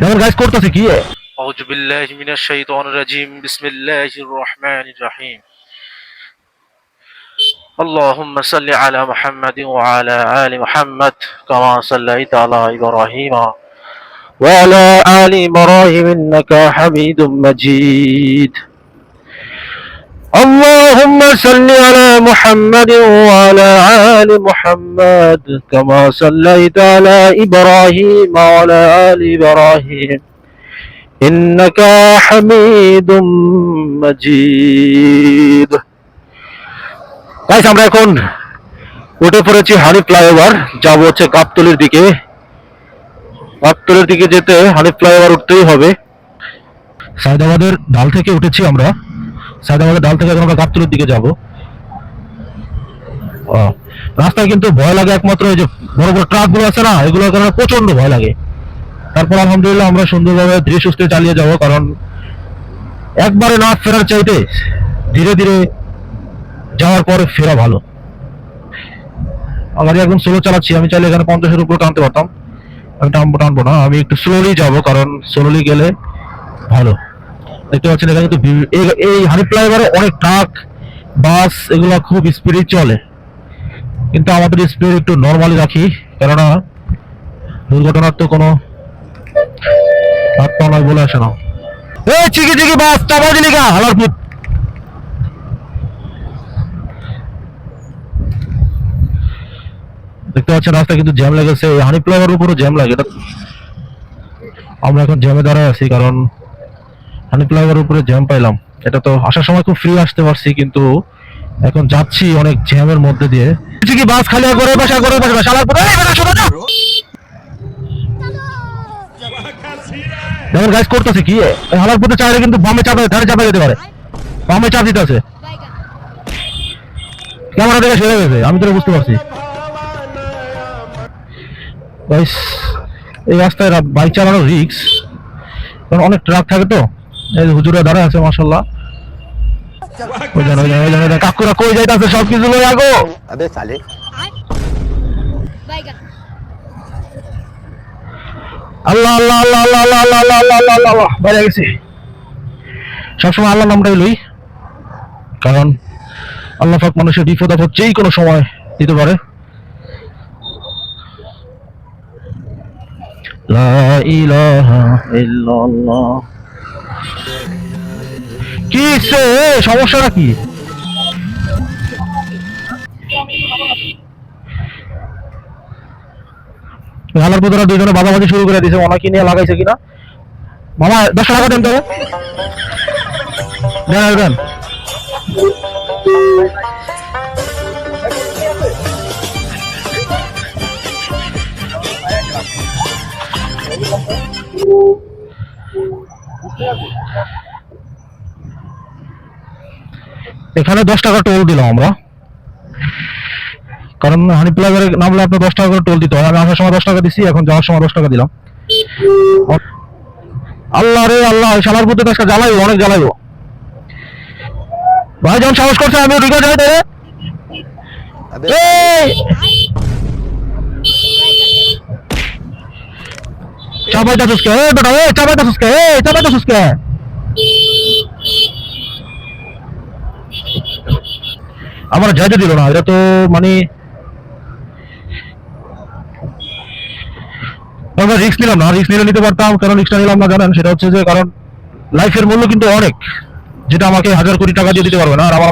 যেমন গাইজ করতেছে কি أعوذ بالله من الشيطان الرجيم بسم الله الرحمن الرحيم اللهم صل على محمد وعلى آل محمد كما صليت على إبراهيم وعلى آل إبراهيم إنك حميد مجيد اللهم صل على محمد وعلى آل محمد كما صليت على إبراهيم وعلى آل إبراهيم إنك حميد مجيد গাইজ আমরা এখন উঠে পড়েছি হানি ফ্লাইওভার যাব হচ্ছে গাবতলির দিকে গাবতলির দিকে যেতে হানি ফ্লাইওভার উঠতেই হবে সায়দাবাদের ডাল থেকে উঠেছি আমরা সায়দাবাদের ডাল থেকে আমরা গাবতলির দিকে যাব। ও, রাস্তায় কিন্তু ভয় লাগে একমাত্র এই যে বড় বড় ট্রাকগুলো আছে না, এগুলোর কারণে প্রচণ্ড ভয় লাগে। তারপর আলহামদুলিল্লাহ আমরা সুন্দরভাবে ধীরে সুস্থে চালিয়ে যাব, কারণ একবারে না ফেরার চাইতে ধীরে ধীরে যাওয়ার পরে ফেরা ভালো। আমার একদম স্লো চালাচ্ছি, আমি চাইলে এখানে পঞ্চাশের উপর টানতে পারতাম। আমি টানবো টানবো না, আমি একটু স্লোলি যাব, কারণ স্লোলি গেলে ভালো। দেখতে পাচ্ছেন, এখানে কিন্তু এই- হানি ফ্লাইওভারে অনেক ট্রাক, বাস, এগুলো খুব স্পিডে চলে। কিন্তু আমাদের স্পিড একটু নর্মালি রাখি, কেননা দুর্ঘটনার তো কোনো হাত পা নয় বলে আসে না। এই চিকি চিকি বাস দেখতে পাচ্ছেন, রাস্তা কিন্তু জ্যাম লেগেছে। হানি ফ্লাইওভার উপরও জ্যাম লাগে। আমরা এখন জ্যামে দাঁড়ায় আছি, কারণ হানি উপরে জ্যাম পাইলাম। এটা তো আসার সময় খুব ফ্রি আসতে পারছি, কিন্তু এখন যাচ্ছি অনেক জ্যামের মধ্যে দিয়ে। কি বাস খালি করে বাসা? করে বাসা শালার পরে যেমন গাইস করতেছে কি হালার পথে চাইলে কিন্তু বামে চাপে, ধারে চাপে যেতে পারে। বামে চাপ দিতে আছে। ক্যামেরা থেকে সরে গেছে, আমি তো বুঝতে পারছি। এই রাস্তায় বাইক চালানো রিক্স কারণ অনেক ট্রাক থাকে তো। আছে মাশাল্লাহ সবসময় আল্লাহ নামটাই লই কারণ আল্লাহ ফাক মানুষের বিপদ আপদ যেই কোনো সময় দিতে পারে লা ইলাহা ইল্লাল্লাহ কি সমস্যাটা কি? আলার পুতরা দুইজনে বাজাবাজি শুরু করে দিয়েছে। ওনাকে নিয়ে লাগাইছে কিনা? মামা, দশ টাকা দেন তো। দেন দেন। এখানে দশ টাকা টোল দিলাম আমরা। কারণ হানি প্লাজারে নামলে আপনার দশ টাকা করে টোল দিতে হয়। আমি আসার সময় দশ টাকা দিছি, এখন যাওয়ার সময় দশ টাকা দিলাম। আল্লাহ রে, আল্লাহ শালার বুদ্ধে দশটা জ্বালাইবো, অনেক জ্বালাইবো। ভাই যখন সাহস করছে আমি ঢুকে যাই রে! চাপাইটা সুস্কে এ বেটা এ চাপাইটা সুস্কে এ চাপাইটা সুস্কে আমার যাইতে দিল না এটা তো মানে আমরা রিস্ক নিলাম না রিস্ক নিলে নিতে পারতাম, কেন রিস্কটা নিলাম না জানেন? সেটা হচ্ছে যে কারণ লাইফের মূল্য কিন্তু অনেক, যেটা আমাকে হাজার কোটি টাকা দিয়ে দিতে পারবে না। আর আমার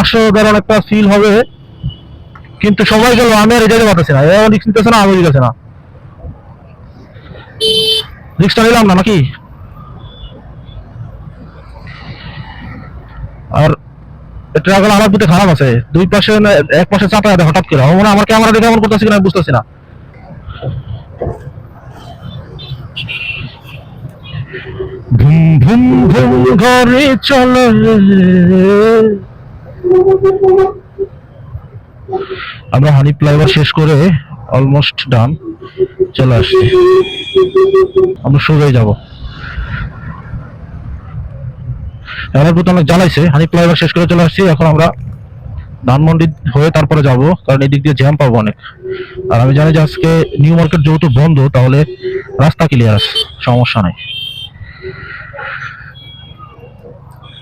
অসাধারণ একটা ফিল হবে, কিন্তু সবাই গেল, আমি আর যেতে পারতেছি না এ রিস্ক নিতেছে না, আমি দিতেছে না। রিস্কটা নিলাম না, নাকি? আর ট্রাক আমার খারাপ আছে। দুই পাশে এক পাশে চাপা হঠাৎ করে। আমার আমার ক্যামেরা দেখে এমন করতেছি কিনা বুঝতেছি না। ভুম ভুম ভুম ঘরে আমরা হানি ফ্লাইওভার শেষ করে অলমোস্ট ডান চলে আসছি। আমরা সোজাই যাব। এবার প্রথমে অনেক জ্বালাইছে হানি ফ্লাইওভার শেষ করে চলে আসছি, এখন আমরা ধানমন্ডি হয়ে তারপরে যাব, কারণ এদিক দিয়ে জ্যাম পাবো অনেক। আর আমি জানি যে আজকে নিউ মার্কেট যেহেতু বন্ধ, তাহলে রাস্তা ক্লিয়ার আছে, সমস্যা নাই।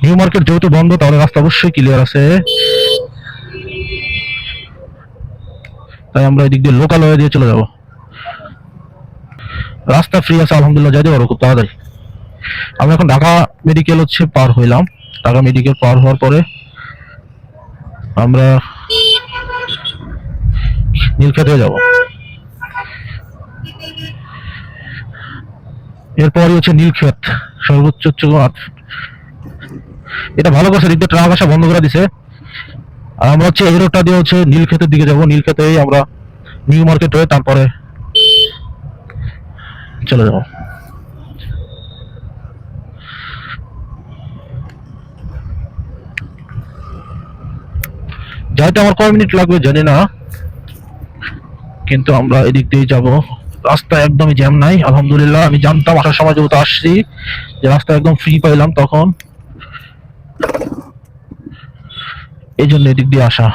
নিউ মার্কেট যেহেতু বন্ধ, তাহলে রাস্তা অবশ্যই ক্লিয়ার আছে। তাই আমরা এদিক দিয়ে লোকাল হয়ে দিয়ে চলে যাব। রাস্তা ফ্রি আছে, আলহামদুলিল্লাহ যাইতে পারব খুব তাড়াতাড়ি। আমি এখন ঢাকা মেডিকেল হচ্ছে পার হইলাম। ঢাকা মেডিকেল পার হওয়ার পরে আমরা নীলক্ষেতে যাব। এরপরই হচ্ছে নীলক্ষেত, সর্বোচ্চ এটা ভালো করছে, দিক দিয়ে ট্রাক আসা বন্ধ করে দিছে। আর আমরা হচ্ছে এই রোডটা দিয়ে হচ্ছে নীলক্ষেতের দিকে যাব। নীলক্ষেতেই আমরা নিউ মার্কেট হয়ে তারপরে চলে যাব। যাইতে আমার কয় মিনিট লাগবে জানি না। কিন্তু আমরা এদিক দিয়ে যাব। রাস্তা একদমই জ্যাম নাই, আলহামদুলিল্লাহ। আমি জানতাম আসার সময় যেহেতু আসছি যে রাস্তা একদম ফ্রি পাইলাম তখন। এই জন্য এদিক দিয়ে আসা।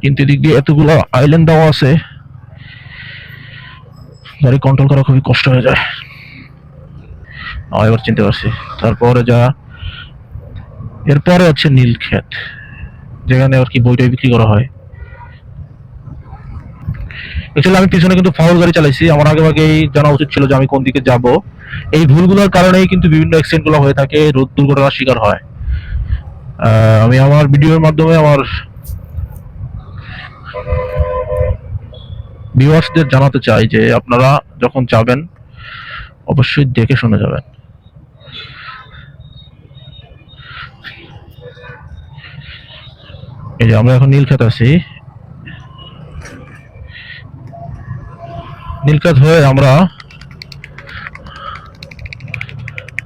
কিন্তু এদিক দিয়ে এতগুলো আইল্যান্ড দেওয়া আছে। গাড়ি কন্ট্রোল করা খুবই কষ্ট হয়ে যায়। এবার চিনতে পারছি। তারপরে যা, এরপরে হচ্ছে নীলক্ষেত যেখানে আর কি বইটাই বিক্রি করা হয়। অ্যাকচুয়ালি আমি পিছনে কিন্তু ফাউল গাড়ি চালাইছি। আমার আগে আগেই জানা উচিত ছিল যে আমি কোন দিকে যাব। এই ভুলগুলোর কারণেই কিন্তু বিভিন্ন অ্যাক্সিডেন্টগুলো হয়ে থাকে রোড দুর্ঘটনার শিকার হয়। আমি আমার ভিডিওর মাধ্যমে আমার ভিউয়ার্সদের জানাতে চাই যে আপনারা যখন যাবেন, অবশ্যই দেখে শুনে যাবেন। এই যে আমরা এখন নীলক্ষেত আছি। নীলক্ষেত হয়ে আমরা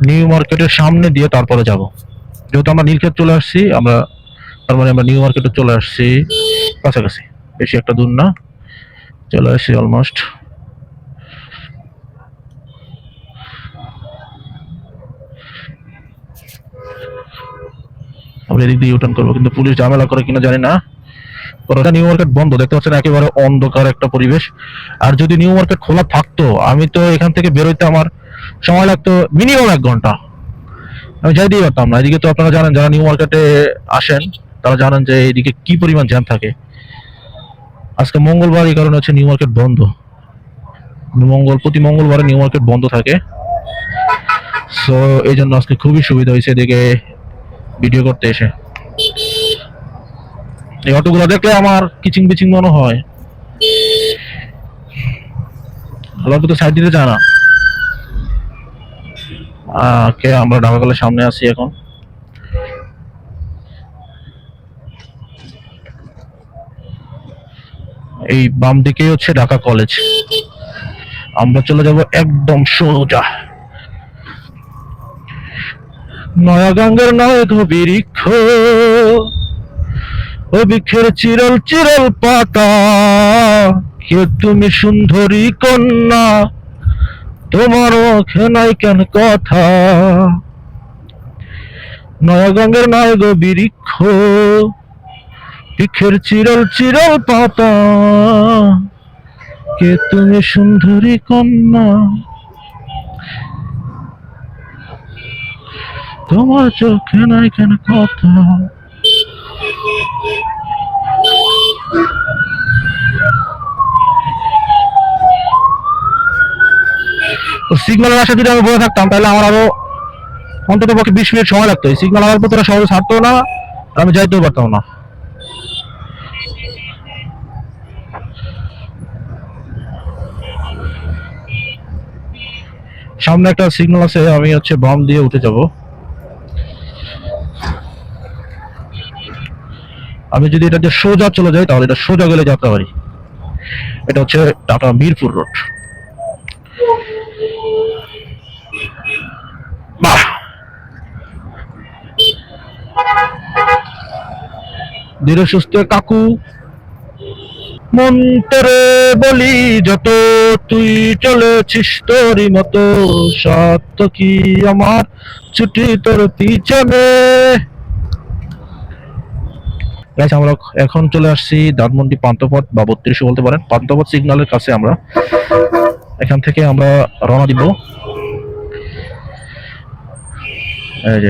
নিউ মার্কেটের সামনে দিয়ে তারপরে যাব। যেহেতু আমরা নীলক্ষেত চলে আসছি, আমরা তার মানে আমরা নিউ মার্কেটে চলে আসছি কাছাকাছি। বেশি একটা দূর না। চলে আসছি অলমোস্ট আমরা এদিক দিয়ে ইউটার্ন করব, কিন্তু পুলিশ ঝামেলা করে কিনা জানি না। ওটা নিউ মার্কেট বন্ধ, দেখতে পাচ্ছেন একেবারে অন্ধকার একটা পরিবেশ। আর যদি নিউ মার্কেট খোলা থাকতো, আমি তো এখান থেকে বেরোইতে আমার সময় লাগতো মিনিমাম এক ঘণ্টা। আমি যাইতেই পারতাম না। এদিকে তো আপনারা জানেন, যারা নিউ মার্কেটে আসেন, তারা জানেন যে এদিকে কি পরিমাণ জ্যাম থাকে। আজকে মঙ্গলবার, এই কারণে হচ্ছে নিউ মার্কেট বন্ধ। মঙ্গল, প্রতি মঙ্গলবারে নিউ মার্কেট বন্ধ থাকে। সো এই জন্য আজকে খুবই সুবিধা হয়েছে এদিকে ভিডিও করতে এসে। এই অটোগুলো দেখলে আমার কিচিং বিচিং মনে হয়। অটো তো সাইড দিতে চায় না। কে আমরা ঢাকা কলের সামনে আছি এখন। এই বাম দিকে হচ্ছে ঢাকা কলেজ। আমরা চলে যাব একদম সোজা। নয়াগঙ্গের নায়ক বৃক্ষ। ও বৃক্ষের চিরল চিরল পাতা। কে তুমি সুন্দরী কন্যা? তোমার মুখে নাই কেন কথা? নয়াগঙ্গের নায়ক বৃক্ষ। বৃক্ষের চিরল চিরল পাতা। কে তুমি সুন্দরী কন্যা? তোমার চোখে নাই কেন কথা? সিগন্যালের আশা যদি আমি বলে থাকতাম, তাহলে আমার আরও অন্তত পক্ষে বিশ মিনিট সময় লাগতো। এই সিগন্যাল আমার পর সহজে ছাড়তো না, আমি যাইতেও পারতাম না। সামনে একটা সিগন্যাল আছে, আমি হচ্ছে বাম দিয়ে উঠে যাব। আমি যদি এটা যে সোজা চলে যাই, তাহলে এটা সোজা গেলে যাত্রা পারি এটা হচ্ছে টাটা মিরপুর রোড। বাহ! ধীরে সুস্থ কাকু, মন্তরে বলি যত, তুই চলেছিস তোরই মতো সত্য কি আমার? ছুটি তোর পিছনে। গাইস আমরা এখন চলে আসছি ধানমন্ডি পান্তপথ বা বত্রিশও বলতে পারেন পান্তপথ সিগন্যালের কাছে আমরা এখান থেকে আমরা রওনা দিব এই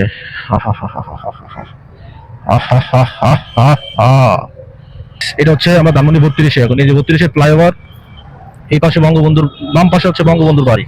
এটা হচ্ছে আমরা ধানমন্ডি বত্রিশে এখন এই যে বত্রিশের ফ্লাইওভার এই পাশে বঙ্গবন্ধুর বাম পাশে হচ্ছে বঙ্গবন্ধুর বাড়ি